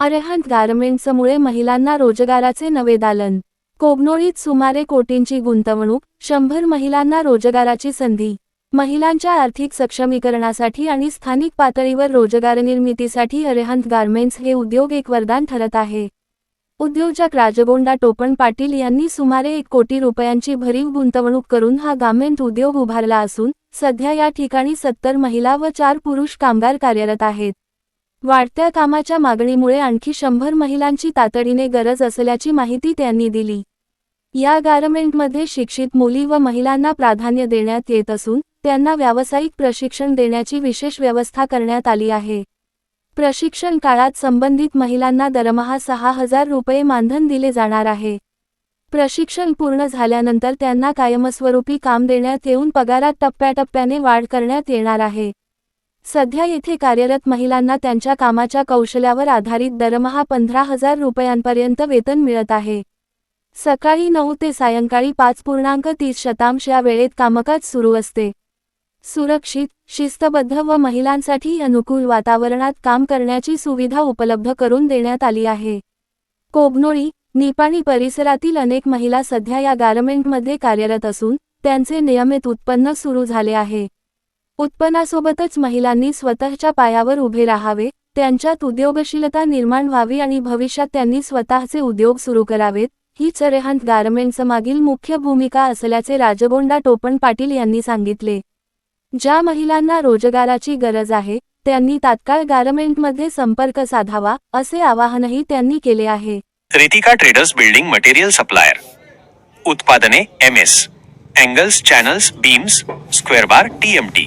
अरेहंत गारमेंट्समुळे महिलांना रोजगाराचे नवे दालन. कोगनोळीत सुमारे कोटींची गुंतवणूक शंभर महिलांना रोजगाराची संधी. महिलांच्या आर्थिक सक्षमीकरणासाठी आणि स्थानिक पातळीवर रोजगार निर्मितीसाठी अरेहंत गारमेंट्स हे उद्योग एक वरदान ठरत आहे. उद्योजक राजगोंडा टोपण पाटील यांनी सुमारे एक कोटी रुपयांची भरीव गुंतवणूक करून हा गारमेंट उद्योग उभारला असून सध्या या ठिकाणी सत्तर महिला व चार पुरुष कामगार कार्यरत आहेत. वाढत्या कामाच्या मागणीमुळे आणखी शंभर महिलांची तातडीने गरज असल्याची माहिती त्यांनी दिली. या गारमेंटमध्ये शिक्षित मुली व महिलांना प्राधान्य देण्यात येत असून त्यांना व्यावसायिक प्रशिक्षण देण्याची विशेष व्यवस्था करण्यात आली आहे. प्रशिक्षण काळात संबंधित महिलांना दरमहा सहा हजार रुपये मानधन दिले जाणार आहे. प्रशिक्षण पूर्ण झाल्यानंतर त्यांना कायमस्वरूपी काम देण्यात येऊन पगारात टप्प्याटप्प्याने वाढ करण्यात येणार आहे. सध्या येथे कार्यरत महिलांना त्यांच्या कामाच्या कौशल्यावर आधारित दरमहा पंधरा हजार रुपयांपर्यंत वेतन मिळत आहे. सकाळी नऊ ते सायंकाळी पाच पूर्णांक तीस शतांश या वेळेत कामकाज सुरू असते. सुरक्षित शिस्तबद्ध व महिलांसाठी अनुकूल वातावरणात काम करण्याची सुविधा उपलब्ध करून देण्यात आली आहे. कोगनोळी निपाणी परिसरातील अनेक महिला सध्या या गारमेंटमध्ये कार्यरत असून त्यांचे नियमित उत्पन्न सुरू झाले आहे. उत्पन्नासोबतच महिलांनी स्वतःच्या पायावर उभे राहावे त्यांच्यात उद्योगशीलता निर्माण व्हावी आणि भविष्यात त्यांनी स्वतःचे उद्योग सुरू करावेत ही हीच गारमेंट्स मागील मुख्य भूमिका असल्याचे राजगोंडा टोपण पाटील यांनी सांगितले. ज्या महिलांना रोजगाराची गरज आहे त्यांनी तात्काळ गारमेंटमध्ये संपर्क साधावा असे आवाहनही त्यांनी केले आहे. Ritika traders building material supplier. उत्पादने M S. Angles channels beams square bar TMT